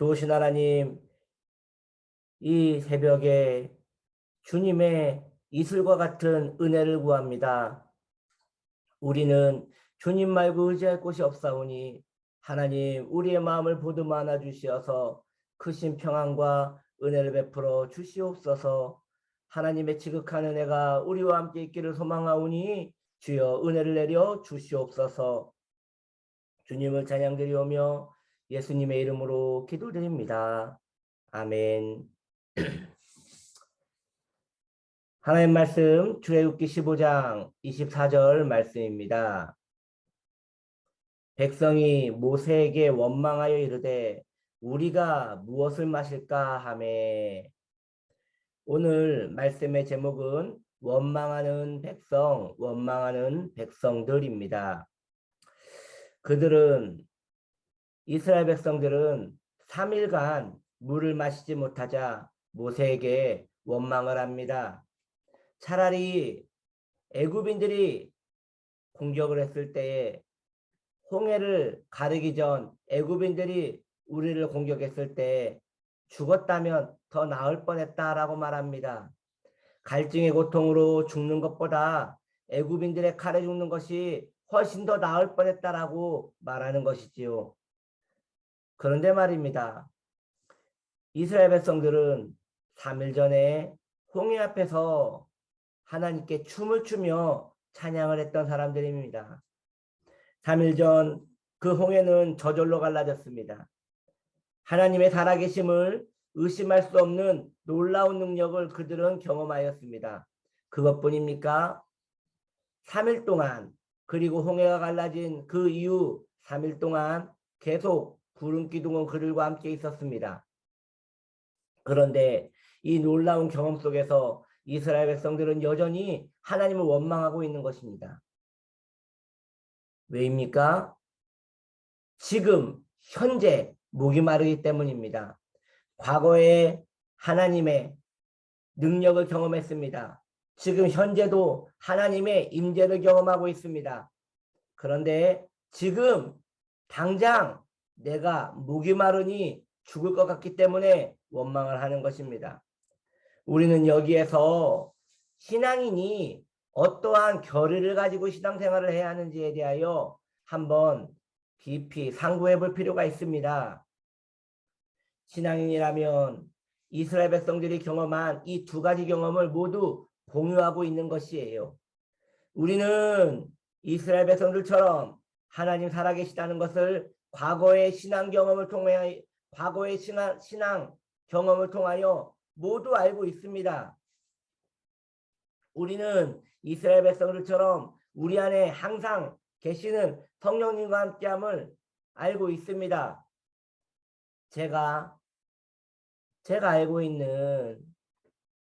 좋으신 하나님, 이 새벽에 주님의 이슬과 같은 은혜를 구합니다. 우리는 주님 말고 의지할 곳이 없사오니 하나님 우리의 마음을 보듬어 주시어서 크신 평안과 은혜를 베풀어 주시옵소서. 하나님의 지극한 은혜가 우리와 함께 있기를 소망하오니 주여 은혜를 내려 주시옵소서. 주님을 찬양드리오며 예수님의 이름으로 기도드립니다. 아멘. 하나님 말씀 출애굽기 15장 24절 말씀입니다. 백성이 모세에게 원망하여 이르되 우리가 무엇을 마실까 하매 오늘 말씀의 제목은 원망하는 백성, 원망하는 백성들입니다. 그들은 이스라엘 백성들은 3일간 물을 마시지 못하자 모세에게 원망을 합니다. 차라리 애굽인들이 공격을 했을 때에 홍해를 가르기 전 애굽인들이 우리를 공격했을 때 죽었다면 더 나을 뻔했다라고 말합니다. 갈증의 고통으로 죽는 것보다 애굽인들의 칼에 죽는 것이 훨씬 더 나을 뻔했다라고 말하는 것이지요. 그런데 말입니다. 이스라엘 백성들은 3일 전에 홍해 앞에서 하나님께 춤을 추며 찬양을 했던 사람들입니다. 3일 전 그 홍해는 저절로 갈라졌습니다. 하나님의 살아계심을 의심할 수 없는 놀라운 능력을 그들은 경험하였습니다. 그것뿐입니까? 3일 동안 그리고 홍해가 갈라진 그 이후 3일 동안 계속 구름 기둥은 그들과 함께 있었습니다. 그런데 이 놀라운 경험 속에서 이스라엘 백성들은 여전히 하나님을 원망하고 있는 것입니다. 왜입니까? 지금 현재 목이 마르기 때문입니다. 과거에 하나님의 능력을 경험했습니다. 지금 현재도 하나님의 임재를 경험하고 있습니다. 그런데 지금 당장 내가 목이 마르니 죽을 것 같기 때문에 원망을 하는 것입니다. 우리는 여기에서 신앙인이 어떠한 결의를 가지고 신앙생활을 해야 하는지에 대하여 한번 깊이 상고해 볼 필요가 있습니다. 신앙인이라면 이스라엘 백성들이 경험한 이 두 가지 경험을 모두 공유하고 있는 것이에요. 우리는 이스라엘 백성들처럼 하나님 살아계시다는 것을 과거의 신앙 경험을 통해 과거의 신앙, 신앙 경험을 통하여 모두 알고 있습니다. 우리는 이스라엘 백성들처럼 우리 안에 항상 계시는 성령님과 함께함을 알고 있습니다. 제가 제가 알고 있는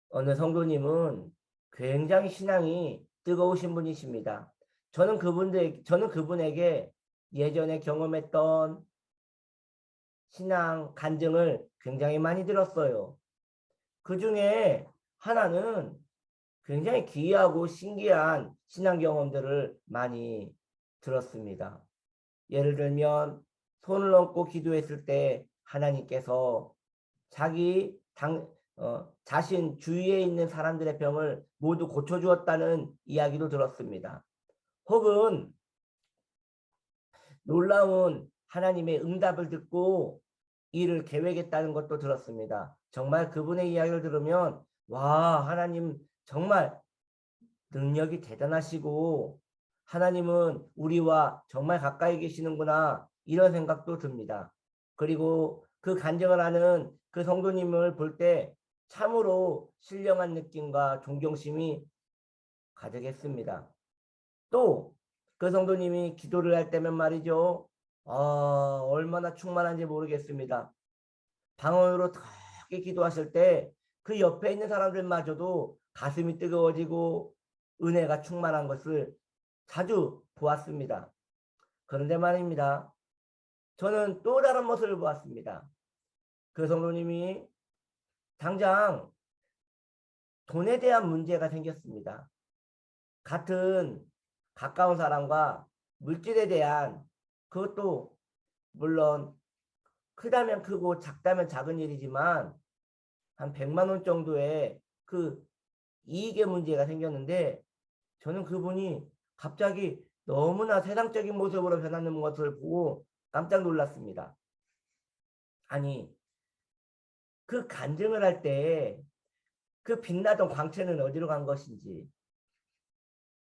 어느 성도님은 굉장히 신앙이 뜨거우신 분이십니다. 저는 그분들 저는 그분에게 예전에 경험했던 신앙 간증을 굉장히 많이 들었어요. 그 중에 하나는 굉장히 기이하고 신기한 신앙 경험들을 많이 들었습니다. 예를 들면 손을 얹고 기도했을 때 하나님께서 자기 당, 어, 자신 주위에 있는 사람들의 병을 모두 고쳐주었다는 이야기도 들었습니다. 혹은 놀라운 하나님의 응답을 듣고 일을 계획했다는 것도 들었습니다. 정말 그분의 이야기를 들으면 와 하나님 정말 능력이 대단하시고 하나님은 우리와 정말 가까이 계시는구나 이런 생각도 듭니다. 그리고 그 간증을 하는 그 성도님을 볼 때 참으로 신령한 느낌과 존경심이 가득했습니다. 또 그 성도님이 기도를 할 때면 말이죠. 아, 얼마나 충만한지 모르겠습니다. 방언으로 크게 기도하실 때 그 옆에 있는 사람들마저도 가슴이 뜨거워지고 은혜가 충만한 것을 자주 보았습니다. 그런데 말입니다. 저는 또 다른 모습을 보았습니다. 그 성도님이 당장 돈에 대한 문제가 생겼습니다. 같은 가까운 사람과 물질에 대한 그것도 물론 크다면 크고 작다면 작은 일이지만 한 100만 원 정도의 그 이익의 문제가 생겼는데 저는 그분이 갑자기 너무나 세상적인 모습으로 변하는 것을 보고 깜짝 놀랐습니다. 아니, 그 간증을 할 때 그 빛나던 광채는 어디로 간 것인지,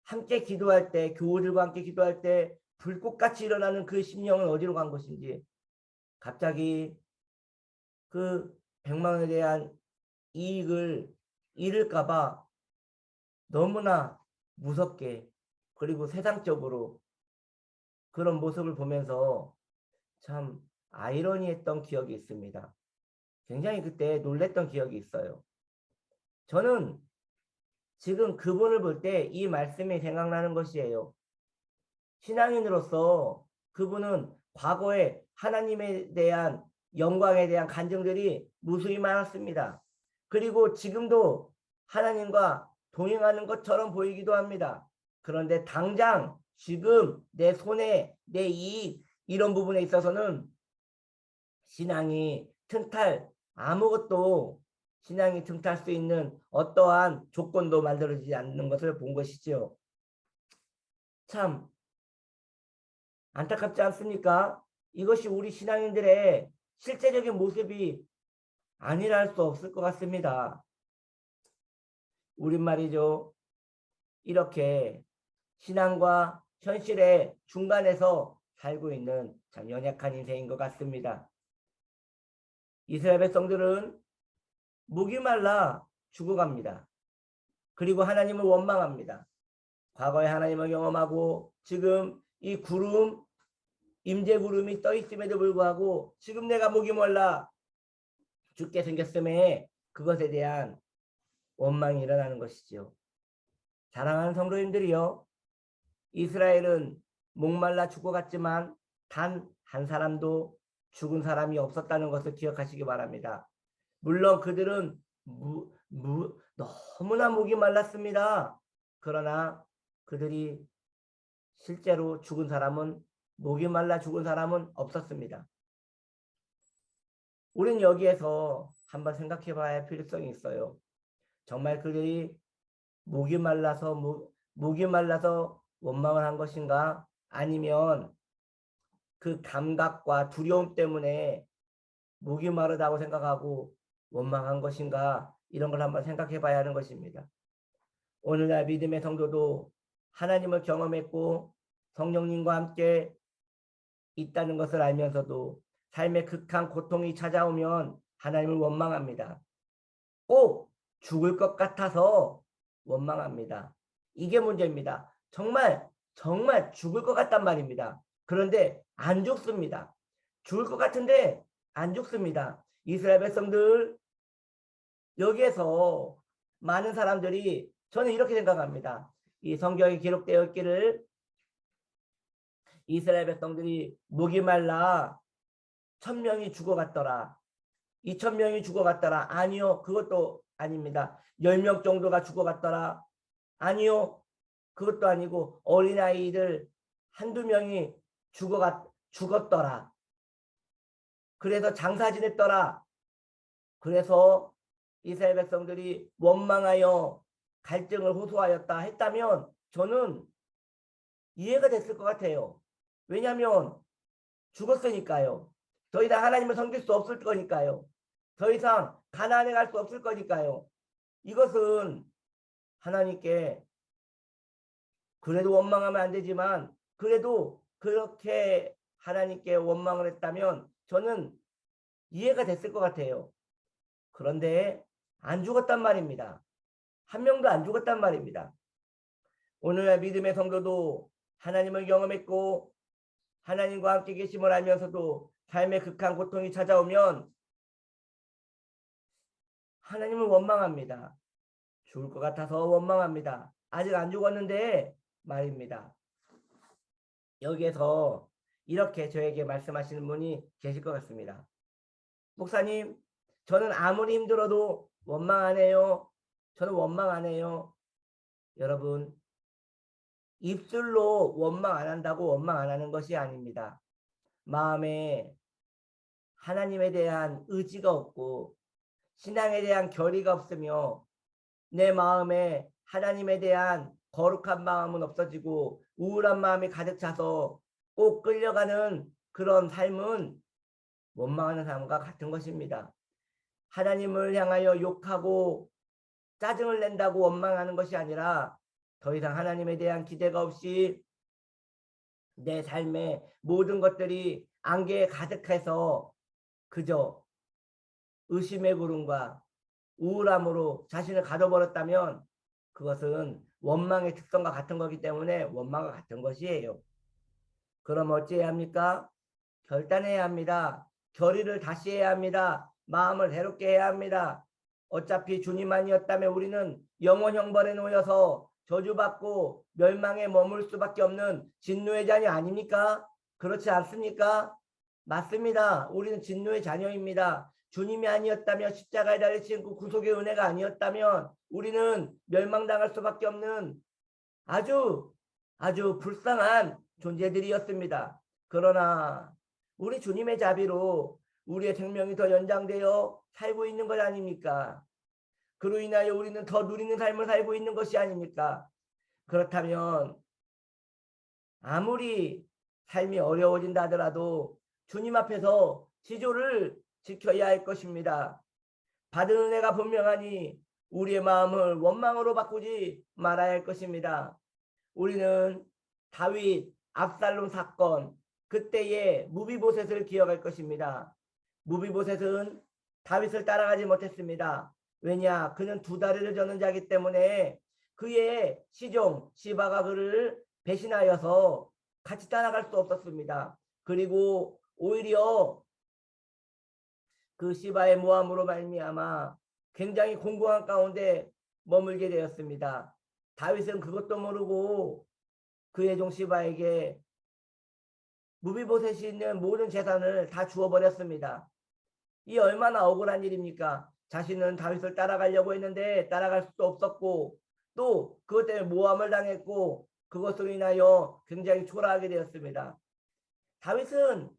함께 기도할 때, 교우들과 함께 기도할 때 불꽃같이 일어나는 그 심령은 어디로 간 것인지, 갑자기 그 100만 원에 대한 이익을 잃을까 봐 너무나 무섭게 그리고 세상적으로 그런 모습을 보면서 참 아이러니했던 기억이 있습니다. 굉장히 그때 놀랬던 기억이 있어요. 저는 지금 그분을 볼 때 이 말씀이 생각나는 것이에요. 신앙인으로서 그분은 과거에 하나님에 대한 영광에 대한 간증들이 무수히 많았습니다. 그리고 지금도 하나님과 동행하는 것처럼 보이기도 합니다. 그런데 당장 지금 내 손에 내 이익 이런 부분에 있어서는 신앙이 튼탈 아무것도 신앙이 튼탈 수 있는 어떠한 조건도 만들어지지 않는 것을 본 것이지요. 참 안타깝지 않습니까? 이것이 우리 신앙인들의 실제적인 모습이 아니라 할수 없을 것 같습니다. 우린 말이죠. 이렇게 신앙과 현실의 중간에서 살고 있는 참 연약한 인생인 것 같습니다. 이스라엘 백성들은 목이 말라 죽어갑니다. 그리고 하나님을 원망합니다. 과거에 하나님을 경험하고 지금 이 구름 임재 구름이 떠 있음에도 불구하고 지금 내가 목이 몰라 죽게 생겼음에 그것에 대한 원망이 일어나는 것이지요. 사랑하는 성도님들이요. 이스라엘은 목말라 죽어갔지만 단 한 사람도 죽은 사람이 없었다는 것을 기억하시기 바랍니다. 물론 그들은 무, 무, 너무나 목이 말랐습니다. 그러나 그들이 실제로 죽은 사람은 목이 말라 죽은 사람은 없었습니다. 우린 여기에서 한번 생각해 봐야 할 필요성이 있어요. 정말 그들이 목이 말라서 목, 목이 말라서 원망을 한 것인가? 아니면 그 감각과 두려움 때문에 목이 마르다고 생각하고 원망한 것인가? 이런 걸 한번 생각해 봐야 하는 것입니다. 오늘날 믿음의 성도도 하나님을 경험했고 성령님과 함께 있다는 것을 알면서도 삶의 극한 고통이 찾아오면 하나님을 원망합니다. 꼭 죽을 것 같아서 원망합니다. 이게 문제입니다. 정말 정말 죽을 것 같단 말입니다. 그런데 안 죽습니다. 죽을 것 같은데 안 죽습니다. 이스라엘 백성들 여기에서 많은 사람들이 저는 이렇게 생각합니다. 이 성경에 기록되어 있기를 이스라엘 백성들이 목이 말라 천 명이 죽어갔더라. 이천 명이 죽어갔더라. 아니요. 그것도 아닙니다. 열 명 정도가 죽어갔더라. 아니요. 그것도 아니고 어린아이들 한두 명이 죽어갔, 죽었더라. 그래서 장사 지냈더라. 그래서 이스라엘 백성들이 원망하여 갈증을 호소하였다 했다면 저는 이해가 됐을 것 같아요. 왜냐하면 죽었으니까요. 더 이상 하나님을 섬길 수 없을 거니까요. 더 이상 가나안에 갈 수 없을 거니까요. 이것은 하나님께 그래도 원망하면 안 되지만 그래도 그렇게 하나님께 원망을 했다면 저는 이해가 됐을 것 같아요. 그런데 안 죽었단 말입니다. 한 명도 안 죽었단 말입니다. 오늘날 믿음의 성도도 하나님을 경험했고 하나님과 함께 계심을 알면서도 삶의 극한 고통이 찾아오면 하나님을 원망합니다. 죽을 것 같아서 원망합니다. 아직 안 죽었는데 말입니다. 여기에서 이렇게 저에게 말씀하시는 분이 계실 것 같습니다. 목사님, 저는 아무리 힘들어도 원망 안 해요. 저는 원망 안 해요. 여러분, 입술로 원망 안 한다고 원망 안 하는 것이 아닙니다. 마음에 하나님에 대한 의지가 없고 신앙에 대한 결의가 없으며 내 마음에 하나님에 대한 거룩한 마음은 없어지고 우울한 마음이 가득 차서 꼭 끌려가는 그런 삶은 원망하는 삶과 같은 것입니다. 하나님을 향하여 욕하고 짜증을 낸다고 원망하는 것이 아니라 더 이상 하나님에 대한 기대가 없이 내 삶의 모든 것들이 안개에 가득해서 그저 의심의 구름과 우울함으로 자신을 가둬버렸다면 그것은 원망의 특성과 같은 거기 때문에 원망과 같은 것이에요. 그럼 어찌해야 합니까? 결단해야 합니다. 결의를 다시 해야 합니다. 마음을 새롭게 해야 합니다. 어차피 주님 아니었다면 우리는 영원 형벌에 놓여서 저주받고 멸망에 머물 수밖에 없는 진노의 자녀 아닙니까? 그렇지 않습니까? 맞습니다. 우리는 진노의 자녀입니다. 주님이 아니었다면 십자가에 달리신 그 구속의 은혜가 아니었다면 우리는 멸망당할 수밖에 없는 아주 아주 불쌍한 존재들이었습니다. 그러나 우리 주님의 자비로 우리의 생명이 더 연장되어 살고 있는 것 아닙니까? 그로 인하여 우리는 더 누리는 삶을 살고 있는 것이 아닙니까? 그렇다면 아무리 삶이 어려워진다 하더라도 주님 앞에서 지조를 지켜야 할 것입니다. 받은 은혜가 분명하니 우리의 마음을 원망으로 바꾸지 말아야 할 것입니다. 우리는 다윗 압살롬 사건 그때의 무비보셋을 기억할 것입니다. 무비보셋은 다윗을 따라가지 못했습니다. 왜냐? 그는 두 다리를 저는 자기 때문에 그의 시종 시바가 그를 배신하여서 같이 따라갈 수 없었습니다. 그리고 오히려 그 시바의 모함으로 말미암아 굉장히 공고한 가운데 머물게 되었습니다. 다윗은 그것도 모르고 그의 종 시바에게 무비보셋이 있는 모든 재산을 다 주어버렸습니다. 이 얼마나 억울한 일입니까? 자신은 다윗을 따라가려고 했는데 따라갈 수도 없었고 또 그것 때문에 모함을 당했고 그것으로 인하여 굉장히 초라하게 되었습니다. 다윗은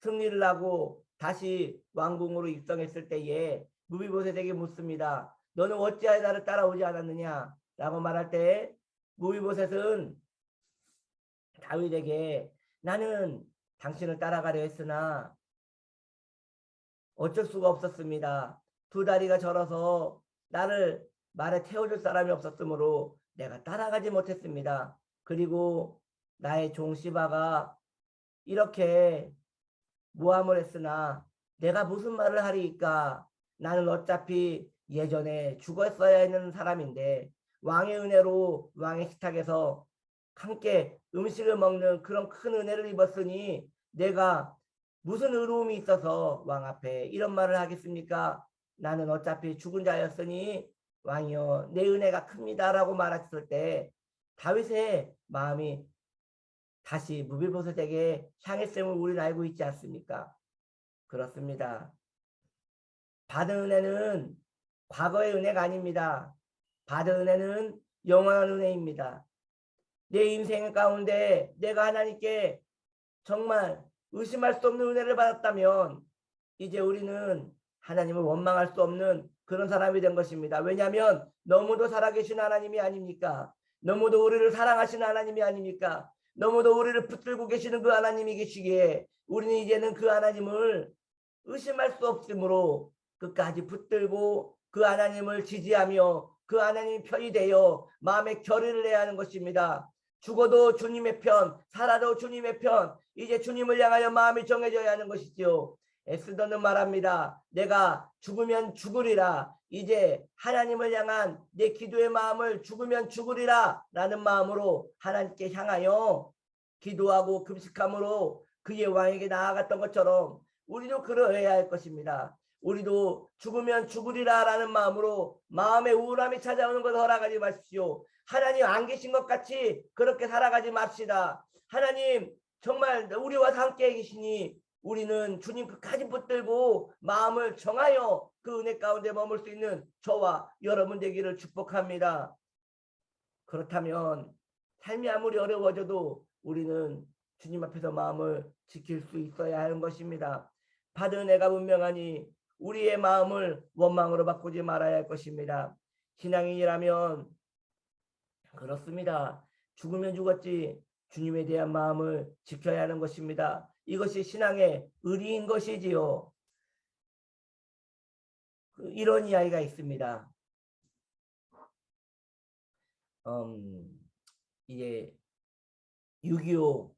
승리를 하고 다시 왕궁으로 입성했을 때에 무비보셋에게 묻습니다. 너는 어찌하여 나를 따라오지 않았느냐? 라고 말할 때 무비보셋은 다윗에게 나는 당신을 따라가려 했으나 어쩔 수가 없었습니다. 두 다리가 절어서 나를 말에 태워줄 사람이 없었으므로 내가 따라가지 못했습니다. 그리고 나의 종 시바가 이렇게 모함을 했으나 내가 무슨 말을 하리까 나는 어차피 예전에 죽었어야 했는 사람인데 왕의 은혜로 왕의 식탁에서 함께 음식을 먹는 그런 큰 은혜를 입었으니 내가 무슨 의로움이 있어서 왕 앞에 이런 말을 하겠습니까? 나는 어차피 죽은 자였으니 왕이여 내 은혜가 큽니다라고 말했을 때 다윗의 마음이 다시 무빌보셋에게 향했음을 우리는 알고 있지 않습니까? 그렇습니다. 받은 은혜는 과거의 은혜가 아닙니다. 받은 은혜는 영원한 은혜입니다. 내 인생 가운데 내가 하나님께 정말 의심할 수 없는 은혜를 받았다면 이제 우리는 하나님을 원망할 수 없는 그런 사람이 된 것입니다. 왜냐하면 너무도 살아계신 하나님이 아닙니까? 너무도 우리를 사랑하시는 하나님이 아닙니까? 너무도 우리를 붙들고 계시는 그 하나님이 계시기에 우리는 이제는 그 하나님을 의심할 수 없으므로 끝까지 붙들고 그 하나님을 지지하며 그 하나님 편이 되어 마음의 결의를 해야 하는 것입니다. 죽어도 주님의 편, 살아도 주님의 편, 이제 주님을 향하여 마음이 정해져야 하는 것이지요. 에스더는 말합니다. 내가 죽으면 죽으리라. 이제 하나님을 향한 내 기도의 마음을 죽으면 죽으리라. 라는 마음으로 하나님께 향하여 기도하고 금식함으로 그의 왕에게 나아갔던 것처럼 우리도 그러해야 할 것입니다. 우리도 죽으면 죽으리라 라는 마음으로 마음의 우울함이 찾아오는 것을 허락하지 마십시오. 하나님 안 계신 것 같이 그렇게 살아가지 맙시다. 하나님 정말 우리와 함께 계시니 우리는 주님 끝까지 붙들고 마음을 정하여 그 은혜 가운데 머물 수 있는 저와 여러분 되기를 축복합니다. 그렇다면 삶이 아무리 어려워져도 우리는 주님 앞에서 마음을 지킬 수 있어야 하는 것입니다. 받은 은혜가 분명하니 우리의 마음을 원망으로 바꾸지 말아야 할 것입니다. 신앙인이라면 그렇습니다. 죽으면 죽었지 주님에 대한 마음을 지켜야 하는 것입니다. 이것이 신앙의 의리인 것이지요. 그 이런 이야기가 있습니다. 음, 이제 6.25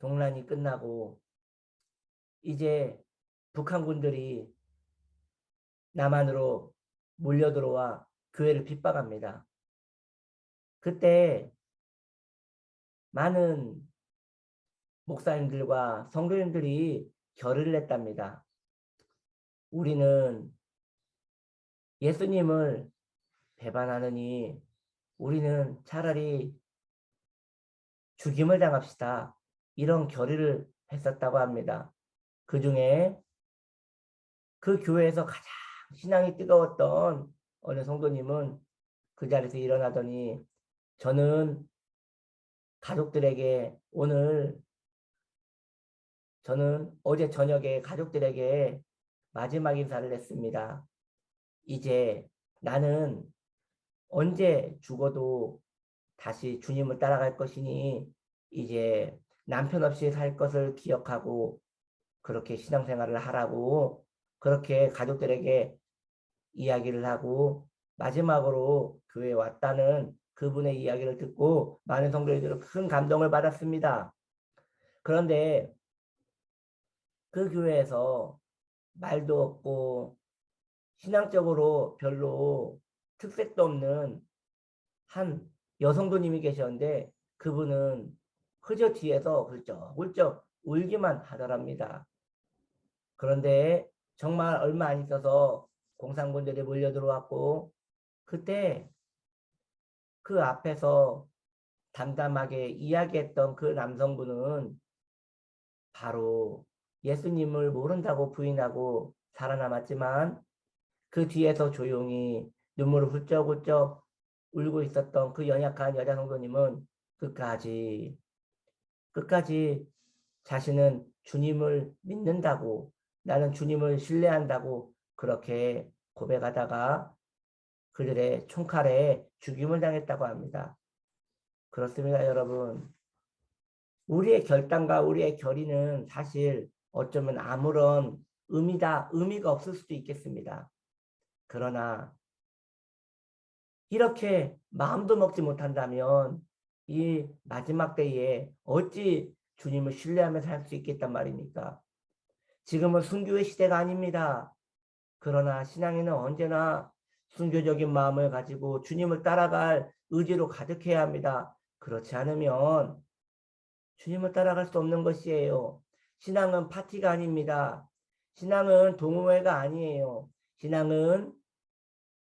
동란이 끝나고 이제 북한군들이 남한으로 몰려들어와 교회를 핍박합니다. 그때 많은 목사님들과 성도님들이 결의를 했답니다. 우리는 예수님을 배반하느니 우리는 차라리 죽임을 당합시다. 이런 결의를 했었다고 합니다. 그 중에 그 교회에서 가장 신앙이 뜨거웠던 어느 성도님은 그 자리에서 일어나더니 저는 가족들에게 오늘 저는 어제 저녁에 가족들에게 마지막 인사를 했습니다. 이제 나는 언제 죽어도 다시 주님을 따라갈 것이니 이제 남편 없이 살 것을 기억하고 그렇게 신앙생활을 하라고 그렇게 가족들에게 이야기를 하고 마지막으로 교회에 왔다는 그분의 이야기를 듣고 많은 성도들은 큰 감동을 받았습니다. 그런데 그 교회에서 말도 없고 신앙적으로 별로 특색도 없는 한 여성도님이 계셨는데 그분은 그저 뒤에서 훌쩍훌쩍 울기만 하더랍니다. 그런데 정말 얼마 안 있어서 공산군들이 몰려 들어왔고 그때 그 앞에서 담담하게 이야기했던 그 남성분은 바로 예수님을 모른다고 부인하고 살아남았지만 그 뒤에서 조용히 눈물을 훌쩍훌쩍 울고 있었던 그 연약한 여자 성도님은 끝까지 끝까지 자신은 주님을 믿는다고 나는 주님을 신뢰한다고 그렇게 고백하다가 그들의 총칼에 죽임을 당했다고 합니다. 그렇습니다, 여러분. 우리의 결단과 우리의 결의는 사실 어쩌면 아무런 의미다, 의미가 없을 수도 있겠습니다. 그러나 이렇게 마음도 먹지 못한다면 이 마지막 때에 어찌 주님을 신뢰하며 살 수 있겠단 말입니까? 지금은 순교의 시대가 아닙니다. 그러나 신앙에는 언제나 순교적인 마음을 가지고 주님을 따라갈 의지로 가득해야 합니다. 그렇지 않으면 주님을 따라갈 수 없는 것이에요. 신앙은 파티가 아닙니다. 신앙은 동호회가 아니에요. 신앙은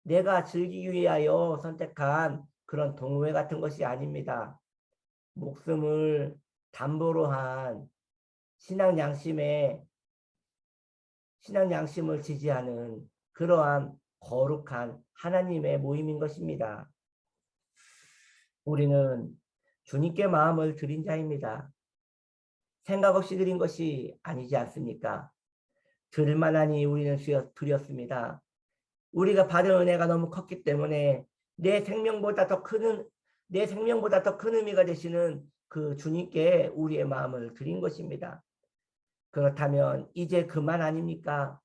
내가 즐기기 위하여 선택한 그런 동호회 같은 것이 아닙니다. 목숨을 담보로 한 신앙 양심에 신앙 양심을 지지하는 그러한 거룩한 하나님의 모임인 것입니다. 우리는 주님께 마음을 드린 자입니다. 생각 없이 드린 것이 아니지 않습니까? 들만하니 우리는 드렸습니다. 우리가 받은 은혜가 너무 컸기 때문에 내 생명보다 더 큰, 내 생명보다 더 큰 의미가 되시는 그 주님께 우리의 마음을 드린 것입니다. 그렇다면 이제 그만 아닙니까?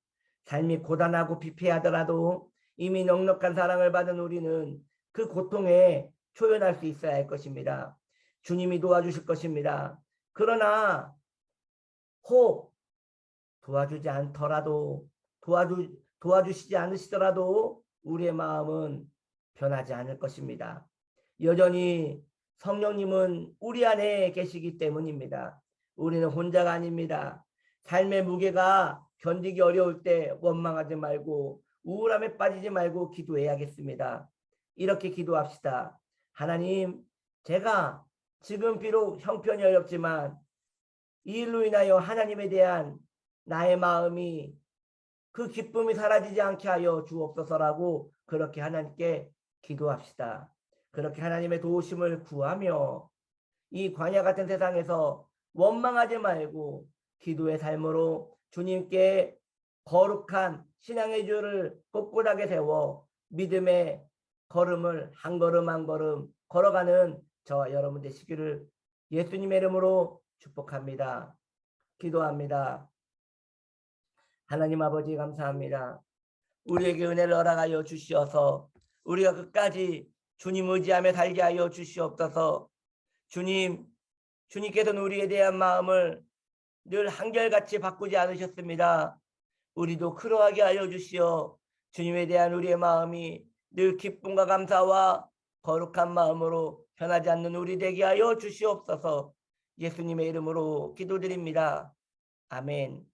삶이 고단하고 피폐하더라도 이미 넉넉한 사랑을 받은 우리는 그 고통에 초연할 수 있어야 할 것입니다. 주님이 도와주실 것입니다. 그러나 혹 도와주지 않더라도 도와주 도와주시지 않으시더라도 우리의 마음은 변하지 않을 것입니다. 여전히 성령님은 우리 안에 계시기 때문입니다. 우리는 혼자가 아닙니다. 삶의 무게가 견디기 어려울 때 원망하지 말고 우울함에 빠지지 말고 기도해야겠습니다. 이렇게 기도합시다. 하나님, 제가 지금 비록 형편이 어렵지만 이 일로 인하여 하나님에 대한 나의 마음이 그 기쁨이 사라지지 않게 하여 주옵소서라고 그렇게 하나님께 기도합시다. 그렇게 하나님의 도우심을 구하며 이 광야 같은 세상에서 원망하지 말고 기도의 삶으로 주님께 거룩한 신앙의 줄을 꼿꼿하게 세워 믿음의 걸음을 한 걸음 한 걸음 걸어가는 저와 여러분 되시기를 예수님의 이름으로 축복합니다. 기도합니다. 하나님 아버지 감사합니다. 우리에게 은혜를 허락하여 주시어서 우리가 끝까지 주님 의지하며 살게 하여 주시옵소서. 주님, 주님께서는 우리에 대한 마음을 늘 한결같이 바꾸지 않으셨습니다. 우리도 그러하게 하여 주시어 주님에 대한 우리의 마음이 늘 기쁨과 감사와 거룩한 마음으로 변하지 않는 우리 되게 하여 주시옵소서. 예수님의 이름으로 기도드립니다. 아멘.